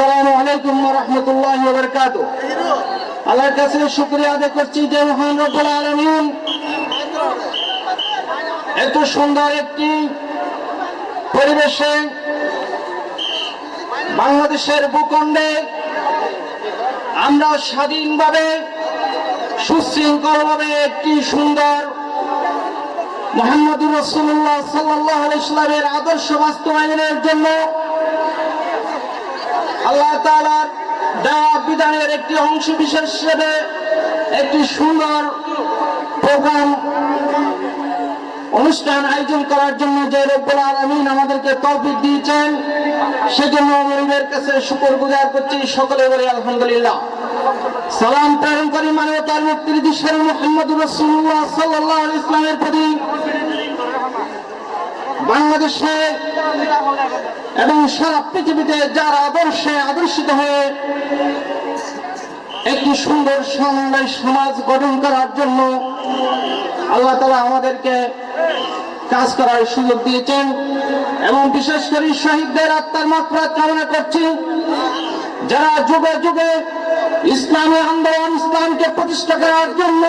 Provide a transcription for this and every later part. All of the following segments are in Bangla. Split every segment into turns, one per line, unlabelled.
আসসালামু আলাইকুম রহমতুল্লাহ বরকাত আল্লাহর কাছে শুক্রিয়া আদায় করছি যে মহান রব্বুল আলমিন এত সুন্দর একটি পরিবেশে বাংলাদেশের ভূখণ্ডে আমরা স্বাধীনভাবে, সুশৃঙ্খলভাবে একটি সুন্দর মোহাম্মদুর রসুল্লাহ সাল্লাহ ইসলামের আদর্শ বাস্তবায়নের জন্য আল্লাহ তালার দেওয়া বিধানের একটি অংশ বিশেষ হিসেবে একটি সুন্দর প্রোগ্রাম অনুষ্ঠান আয়োজন করার জন্য যে রব্বুল আলমিন আমাদেরকে তৌফিক দিয়েছেন, সেজন্য মরিমের কাছে শুকর গুজার করছি। সকলে বলে, আলহামদুলিল্লাহ। সালাম প্রেরণ করি মানবতার মুক্তির দিশের মোহাম্মদ রসুল্লাহ সাল্লাহ ইসলামের প্রতি। বাংলাদেশে এবং সারা পৃথিবীতে যারা আদর্শে আদর্শিত হয়ে একটি সুন্দর সমন্বয় সমাজ গঠন করার জন্য আল্লাহ তালা আমাদেরকে কাজ করার সুযোগ দিয়েছেন এবং বিশেষ করে শহীদদের আত্মার মাত্রা কামনা করছি, যারা যুগে যুগে ইসলামী আন্দোলন ইসলামকে প্রতিষ্ঠা করার জন্য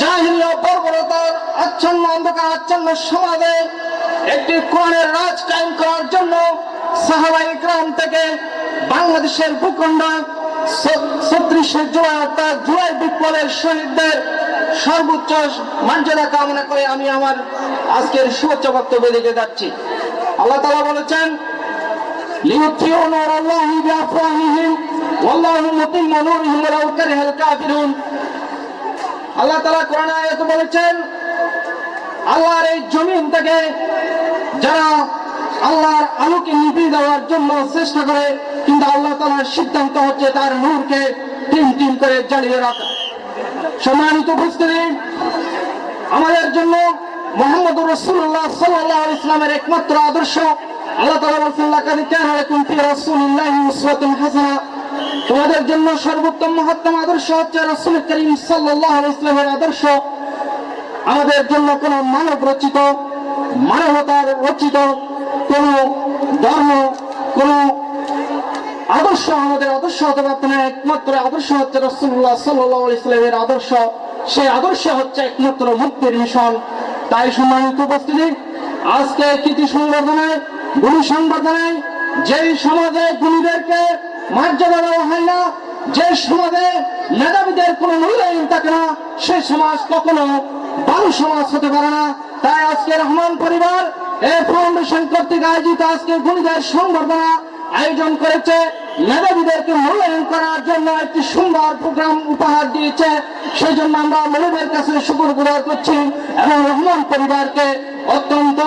জাহিল্য বর্বরতার আচ্ছন্ন অন্ধকার আচ্ছন্ন সমাজে একটি কোরআনের রাজ কায়েম করার জন্য সাহাবাই গ্রাম থেকে বাংলাদেশের ভূখণ্ড ছত্রিশে জুলাই অর্থাৎ জুলাই বিপ্লবের শহীদদের সর্বোচ্চ মর্যাদা কামনা করে আমি আমার আজকের শুভেচ্ছা বক্তব্য দিকে যাচ্ছি আল্লাহ তালা বলেছেন ليطفئوا نور الله بأفواههم والله متم نوره ولو كره الكافرون আল্লাহ তালা কোরআন আয়াত বলেছেন আল্লাহর এই জমিন থেকে যারা আল্লাহর আলোকে নিভিয়ে দেওয়ার জন্য চেষ্টা করে, কিন্তু আল্লাহ তালার সিদ্ধান্ত হচ্ছে তার নূরকে টিম টিম করে জ্বালিয়ে রাখা। সম্মানিত উপস্থিতি, আমাদের জন্য মোহাম্মদ রসুল্লাহ সাল্লাহ ইসলামের একমাত্র আদর্শ। আল্লাহ তালা বলছেন হাসানাহ তোমাদের জন্য সর্বোত্তম মহত্তম আদর্শ হচ্ছে রাসূল করিম আলাইহি ইসলামের আদর্শ। আমাদের জন্য কোন মানব রচিত, মানবতার রচিত কোন ধর্ম, কোন আদর্শ আমাদের আদর্শ হতে পারত না, একমাত্র আদর্শ হচ্ছে রসুল্লাহ সাল্লাহ ইসলামের আদর্শ। সেই আদর্শ হচ্ছে একমাত্র মুক্তির মিশন। তাই সম্মানিত উপস্থিতি, আজকে কৃতি সংবর্ধনায়, গুণী সংবর্ধনায় যেই সমাজে গুণীদেরকে মর্যাদা দেওয়া হয় না, যে সমাজে মেধাবীদের কোনো মূল্যায়ন থাকে না সেই সমাজ কখনো ভালো সমাজ হতে পারে না। তাই আজকে রহমান পরিবার এই ফাউন্ডেশন কর্তৃক আয়োজিত আজকে গুণীদের সংবর্ধনা আয়োজন করেছে। মেধাবীদেরকে মূল্যায়ন করার জন্য একটি সুন্দর প্রোগ্রাম উপহার দিয়েছে। সেই জন্য আমরা মহিলাদের কাছে শুকুর গুজার করছি এবং রহমান পরিবারকে অত্যন্ত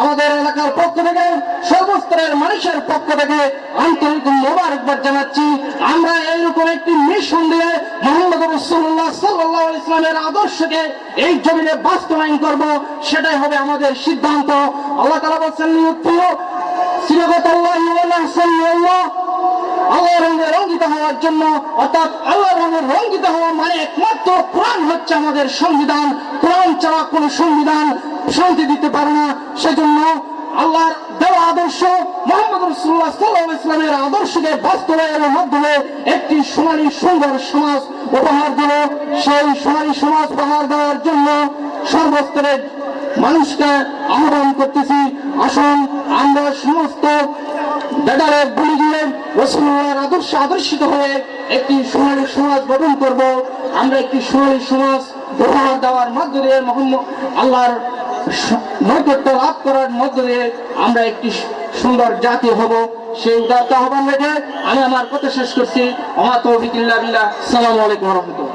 আমাদের এলাকার পক্ষ থেকে, সর্বস্তরের মানুষের পক্ষ থেকে আন্তরিক মোবারকবাদ জানাচ্ছি। আমরা এইরকম একটি দিয়ে মোহাম্মদ রসুল্লাহ সাল্লাহ ইসলামের আদর্শকে এই জমিনে বাস্তবায়ন করব, সেটাই হবে আমাদের সিদ্ধান্ত। আল্লাহ তালা বলছেন প্রিয় সিরাগত আল্লাহ আল্লাহ আল্লাহ রঙে রঙ্গিত হওয়ার জন্য, অর্থাৎ আল্লাহ রঙে রঙ্গিত হওয়া মানে একমাত্র কোরআন হচ্ছে আমাদের সংবিধান। কোরআন ছাড়া কোন সংবিধান শান্তি দিতে পারে না। সেজন্য আল্লাহর দেওয়া আদর্শ মোহাম্মদ রসুল্লাহ সাল্লাহ ইসলামের আদর্শকে বাস্তবায়নের মাধ্যমে একটি সোনালী সুন্দর সমাজ উপহার দিল সেই সোনালী সমাজ উপহার দেওয়ার জন্য সর্বস্তরের মানুষকে আহ্বান করতেছি। আসুন, আমরা সমস্ত দাদারে বলি দিয়ে রসুল্লাহর আদর্শ আদর্শিত হয়ে একটি সোনালী সমাজ গঠন করব। আমরা একটি সোনালী সমাজ উপহার দেওয়ার মধ্য দিয়ে মোহাম্মদ আল্লাহর নৈকট্য লাভ করার মধ্য দিয়ে আমরা একটি সুন্দর জাতি হব। সেই উদারতা আহ্বান রেখে আমি আমার কথা শেষ করছি। আমার তো তৌফিকুল্লাহ সালাম আলাইকুম রহমতুল্লাহ।